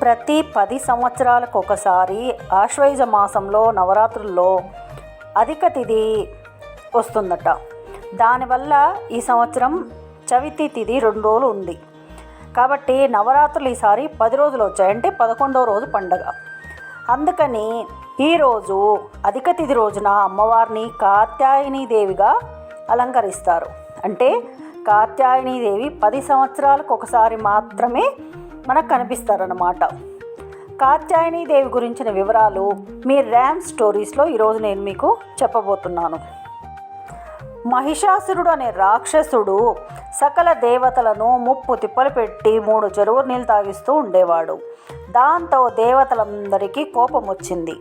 ప్రతి పది సంవత్సరాలకు ఒకసారి ఆశ్వయుజ మాసంలో నవరాత్రుల్లో అధిక తిథి వస్తుందట. దానివల్ల ఈ సంవత్సరం చవితి తిథి రెండు రోజులు ఉంది. కాబట్టి నవరాత్రులు ఈసారి పది రోజులు వచ్చాయి. అంటే పదకొండవ రోజు పండగ. అందుకని ఈరోజు అధిక తిథి రోజున అమ్మవారిని కాత్యాయని దేవిగా అలంకరిస్తారు. అంటే కాత్యాయని దేవి పది సంవత్సరాలకు ఒకసారి మాత్రమే మనకు కనిపిస్తారన్నమాట కాత్యాయని దేవి గురించిన వివరాలు మీ ర్యామ్ స్టోరీస్లో ఈరోజు నేను మీకు చెప్పబోతున్నాను. మహిషాసురుడు అనే రాక్షసుడు సకల దేవతలను ముప్పు తిప్పలు పెట్టి మూడు చెరువు నీళ్ళు తాగిస్తూ ఉండేవాడు. దాంతో దేవతలందరికీ కోపం వచ్చింది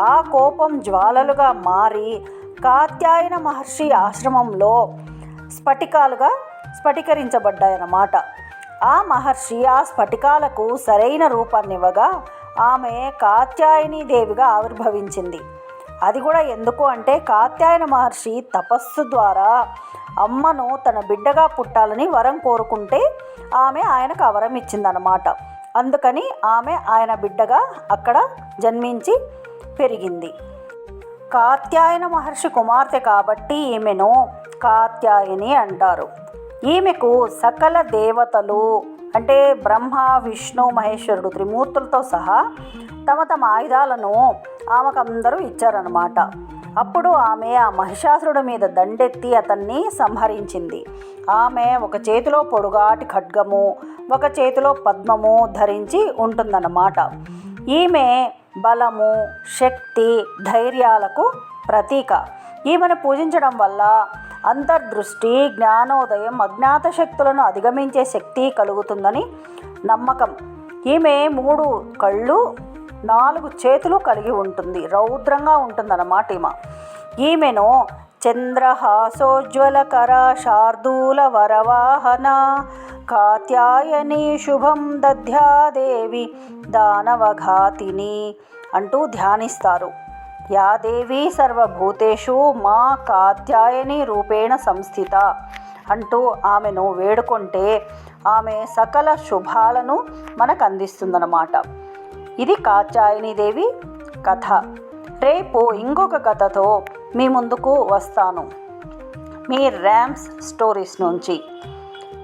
ఆ కోపం జ్వాలలుగా మారి కాత్యాయన మహర్షి ఆశ్రమంలో స్ఫటికాలుగా స్ఫటికరించబడ్డాయన్నమాట. ఆ మహర్షి ఆ స్ఫటికాలకు సరైన రూపాన్నివ్వగా ఆమె కాత్యాయని దేవిగా ఆవిర్భవించింది. అది కూడా ఎందుకు అంటే కాత్యాయన మహర్షి తపస్సు ద్వారా అమ్మను తన బిడ్డగా పుట్టాలని వరం కోరుకుంటే ఆమె ఆయనకు ఆ వరం ఇచ్చిందనమాట అందుకని ఆమె ఆయన బిడ్డగా అక్కడ జన్మించి పెరిగింది. కాత్యాయన మహర్షి కుమార్తె కాబట్టి ఈమెను కాత్యాయని అంటారు. ఈమెకు సకల దేవతలు అంటే బ్రహ్మ విష్ణు మహేశ్వరుడు త్రిమూర్తులతో సహా తమ తమ ఆయుధాలను ఆమెకు అందరూ ఇచ్చారనమాట అప్పుడు ఆమె ఆ మహిషాసురుడి మీద దండెత్తి అతన్ని సంహరించింది. ఆమె ఒక చేతిలో పొడుగాటి ఖడ్గము ఒక చేతిలో పద్మము ధరించి ఉంటుందన్నమాట. ఈమె బలము శక్తి ధైర్యాలకు ప్రతీక. ఈమెను పూజించడం వల్ల అంతర్దృష్టి జ్ఞానోదయం అజ్ఞాత శక్తులను అధిగమించే శక్తి కలుగుతుందని నమ్మకం. ఈమె మూడు కళ్ళు నాలుగు చేతులు కలిగి ఉంటుంది. రౌద్రంగా ఉంటుందన్నమాట ఈమె. ఈమెను చంద్రహాసోజ్వలకర శార్దూల వరవాహన కాత్యాయని శుభం దధ్యాదేవి దానవఘాతిని అంటూ ధ్యానిస్తారు. యా దేవి సర్వభూతేషు మా కాత్యాయని రూపేణ సంస్థిత. అంటూ ఆమెను వేడుకుంటే ఆమె సకల శుభాలను మనకు అందిస్తుందన్నమాట ఇది కాత్యాయని దేవి కథ. రేపు ఇంకొక కథతో మీ ముందుకు వస్తాను. మీ ర్యామ్స్ స్టోరీస్ నుంచి.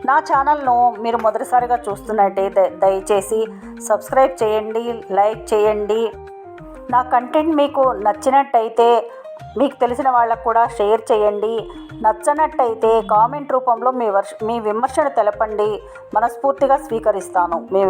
నా ఛానల్ను మీరు మొదటిసారిగా చూస్తున్నట్టయితే దయచేసి సబ్స్క్రైబ్ చేయండి లైక్ చేయండి. నా కంటెంట్ మీకు నచ్చినట్టయితే మీకు తెలిసిన వాళ్ళకు కూడా షేర్ చేయండి. నచ్చనట్టయితే కామెంట్ రూపంలో మీ వర్ష మీ విమర్శను తెలపండి. మనస్ఫూర్తిగా స్వీకరిస్తాను. మీ